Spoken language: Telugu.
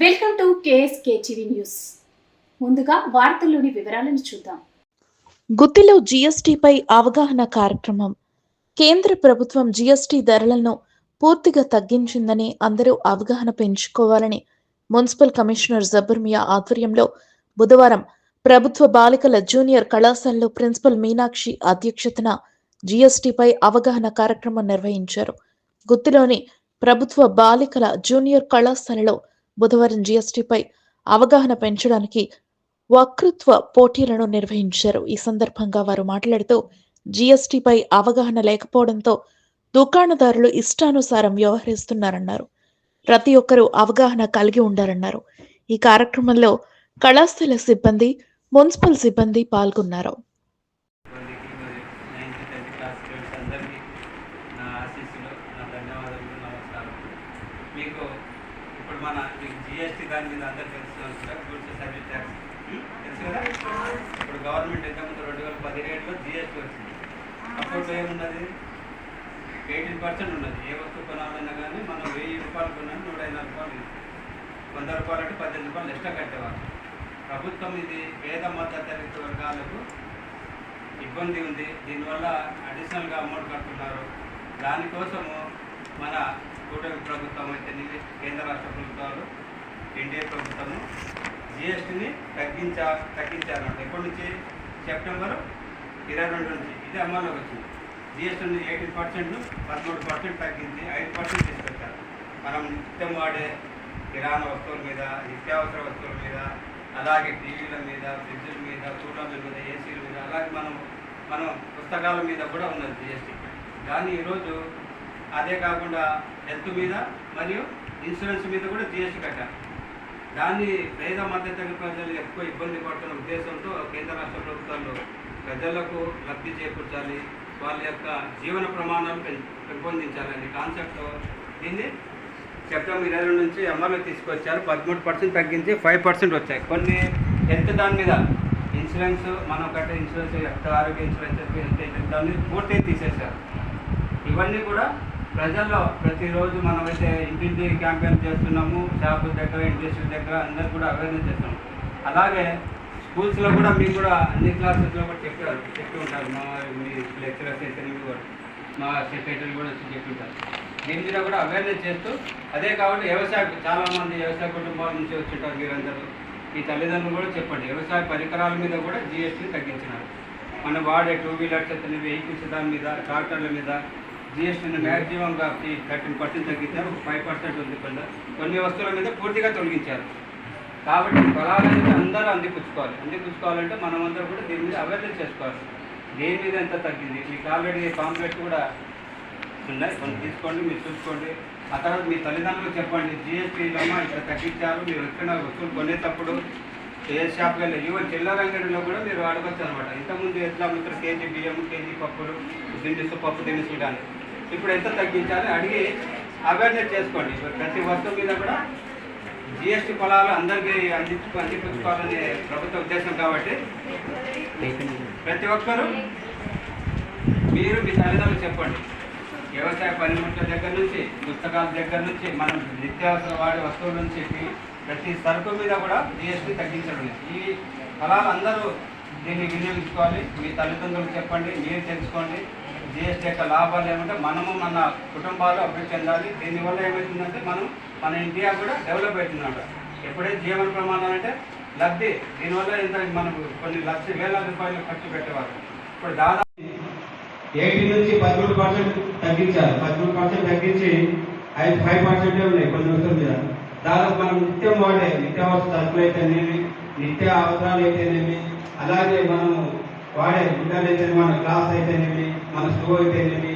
Welcome to KSK TV news. ముందుగా వార్తల్లోని వివరాలను చూద్దాం. గుత్తిలో జీఎస్టీపై అవగాహన కార్యక్రమం. కేంద్ర ప్రభుత్వం జీఎస్టీ ధరలను పూర్తిగా తగ్గించిందని అందరూ అవగాహన పెంచుకోవాలని మున్సిపల్ కమిషనర్ జబర్మియా ఆధ్వర్యంలో బుధవారం ప్రభుత్వ బాలికల జూనియర్ కళాశాలలో ప్రిన్సిపల్ మీనాక్షి అధ్యక్షతన జీఎస్టీపై అవగాహన కార్యక్రమం నిర్వహించారు. గుత్తిలోని ప్రభుత్వ బాలికల జూనియర్ కళాశాలలో బుధవారం జీఎస్టీపై అవగాహన పెంచడానికి వక్తృత్వ పోటీలను నిర్వహించారు. ఈ సందర్భంగా వారు మాట్లాడుతూ జీఎస్టీపై అవగాహన లేకపోవడంతో దుకాణదారులు ఇష్టానుసారం వ్యవహరిస్తున్నారన్నారు. ప్రతి ఒక్కరూ అవగాహన కలిగి ఉండాలన్నారు ఈ కార్యక్రమంలో కళాశాల సిబ్బంది మున్సిపల్ సిబ్బంది పాల్గొన్నారు. మీకు ఇప్పుడు మన మీకు జిఎస్టీ దాని మీద అందరు తెలుసు గూడ్స్ సర్వీస్ ట్యాక్స్ తెలుసు కదా? ఇప్పుడు గవర్నమెంట్ ఇంతకుముందు రెండు వేల పదిహేడులో జిఎస్టీ వచ్చింది. అప్పుడు ఏమున్నది? ఎయిటీన్ పర్సెంట్ ఉన్నది. ఏ వస్తువు కొనాలన్నా కానీ మనం వెయ్యి రూపాయలు కొన్నా నూట ఎనభై రూపాయలు వంద రూపాయలు అంటే పద్దెనిమిది రూపాయలు ఎక్స్ట్రా కట్టేవారు ప్రభుత్వం ఇది పేద మద్దతు వర్గాలకు ఇబ్బంది ఉంది. దీనివల్ల అడిషనల్గా అమౌంట్ కడుతున్నారు. దానికోసము మన కూటమి ప్రభుత్వం అయితే కేంద్ర రాష్ట్ర ప్రభుత్వాలు ఎన్డీఏ ప్రభుత్వము జిఎస్టీని తగ్గించా తగ్గించారన్నమాట ఎప్పటి నుంచి? సెప్టెంబర్ ఇరవై రెండు నుంచి. ఇది అమల్లోకి వచ్చింది. జిఎస్టీని ఎయిటీన్ పర్సెంట్ పదమూడు పర్సెంట్ తగ్గించి ఐదు పర్సెంట్ తీసుకొచ్చారు. మనం నిత్యం వాడే కిరాణా వస్తువుల మీద నిత్యావసర వస్తువుల మీద అలాగే టీవీల మీద ఫ్రిడ్జ్ల మీద కూలర్ల మీద ఏసీల మీద అలాగే మనం మనం పుస్తకాల మీద కూడా ఉన్నది జిఎస్టీ. కానీ ఈరోజు అదే కాకుండా హెల్త్ మీద మరియు ఇన్సూరెన్స్ మీద కూడా జిఎస్టీ కట్టారు దాన్ని పేద మధ్యతరగతి ప్రజలు ఎక్కువ ఇబ్బంది పడుతున్న ఉద్దేశంతో కేంద్ర రాష్ట్ర ప్రభుత్వాలు ప్రజలకు లబ్ధి చేకూర్చాలి వాళ్ళ యొక్క జీవన ప్రమాణాలు పెం- పెంపొందించాలని కాన్సెప్ట్తో దీన్ని సెప్టెంబర్ ఇరవై రెండు నుంచి అమలు తీసుకొచ్చారు. పదమూడు పర్సెంట్ తగ్గించి ఫైవ్ పర్సెంట్ వచ్చాయి. కొన్ని హెల్త్ దాని మీద ఇన్సూరెన్స్ మనం కట్టే ఇన్సూరెన్స్ యొక్క ఆరోగ్య ఇన్సూరెన్స్ హెల్త్ దాని దాన్ని పూర్తిగా తీసేశారు. ఇవన్నీ కూడా ప్రజల్లో ప్రతిరోజు మనమైతే ఇంటింటి క్యాంపెయిన్ చేస్తున్నాము షాపుల దగ్గర ఇండస్ట్రీ దగ్గర అందరు కూడా అవేర్నెస్ చేస్తున్నాము అలాగే స్కూల్స్లో కూడా మీకు కూడా అన్ని క్లాసెస్లో కూడా చెప్పారు చెప్పి ఉంటారు. మా మీ లెక్చరర్స్ అయితే కూడా మా సెక్రటరీ కూడా వచ్చి చెప్పి ఉంటారు. దీని మీద కూడా అవేర్నెస్ చేస్తూ అదే కాబట్టి వ్యవసాయ చాలామంది వ్యవసాయ కుటుంబాల నుంచి వచ్చింటారు మీరందరూ ఈ తల్లిదండ్రులు కూడా చెప్పండి. వ్యవసాయ పరికరాల మీద కూడా జిఎస్టీని తగ్గించినారు. మనం వాడే టూ వీలర్స్ అతని వెహికల్స్ దాని మీద ట్రాక్టర్ల మీద జిఎస్టీని మ్యాక్సిమంగా థర్టీన్ పర్సెంట్ తగ్గించారు. ఫైవ్ పర్సెంట్ ఉంది కొన్ని కొన్ని వస్తువుల మీద పూర్తిగా తొలగించారు. కాబట్టి పొలాలనేది అందరూ అందిపుచ్చుకోవాలి. అందిపుచ్చుకోవాలంటే మనం అందరూ కూడా దీని మీద అవేర్నెస్ చేసుకోవాలి. దేని మీద ఎంత తగ్గింది? మీకు ఆల్రెడీ పాంప్లెట్ కూడా ఉన్నాయి. కొన్ని తీసుకోండి మీరు చూసుకోండి. ఆ తర్వాత మీ తల్లిదండ్రులకు చెప్పండి. జిఎస్టీలో ఇక్కడ తగ్గించారు. మీరు ఎక్కడ వస్తువులు కొనేటప్పుడు ఏ షాప్కి వెళ్ళి ఈవెన్ చిల్లర అంగడిలో కూడా మీరు అడగచ్చు అనమాట ఇంతకుముందు ఎట్లా అమ్ముతారు కేజీ బియ్యం కేజీ పప్పులు దినుసు పప్పు దినుసులు కానీ. ఇప్పుడు ఎంత తగ్గించాలి అడిగి అవేర్నెస్ చేసుకోండి. ప్రతి వస్తువు మీద కూడా జిఎస్టీ పొలాలు అందరికీ అందించు అందిపించుకోవాలనే ప్రభుత్వ ఉద్దేశం కాబట్టి ప్రతి ఒక్కరూ మీరు మీ తల్లిదండ్రులు చెప్పండి. వ్యవసాయ పనిముట్ల దగ్గర నుంచి పుస్తకాల దగ్గర నుంచి మనం నిత్యావసర వాడే వస్తువుల నుంచి ప్రతి సరుకు మీద కూడా జిఎస్టీ తగ్గించడం ఈ ఫలాలు అందరూ దీన్ని వినియోగించుకోవాలి. మీ తల్లిదండ్రులకు చెప్పండి మీరు తెలుసుకోండి. జిఎస్టీ యొక్క లాభాలు ఏమంటే మనము మన కుటుంబాలు అభివృద్ధి చెందాలి. దీనివల్ల ఏమవుతుందంటే మనం మన ఇండియా కూడా డెవలప్ అవుతుందన్నమాట ఎప్పుడైతే జీవన ప్రమాణం అంటే లబ్ధి దీనివల్ల ఇంత మనకు కొన్ని లక్ష వేల రూపాయలు ఖర్చు పెట్టేవారు. ఇప్పుడు దాదాపు ఎయిటీ నుంచి పదమూడు పర్సెంట్ తగ్గించారు పదమూడు పర్సెంట్ తగ్గించి ఐదు ఫైవ్ పర్సెంటే ఉన్నాయి కొన్ని వస్తువుల మీద. దాదాపు మనం నిత్యం వాడే నిత్యావసర సరుకులు అయితేనేమి నిత్య అవసరాలు అయితేనేమి అలాగే మనము వాడే ఇంటర్నెట్ మన క్లాస్ అయితేనేమి మన స్కూల్ అయితేనేమి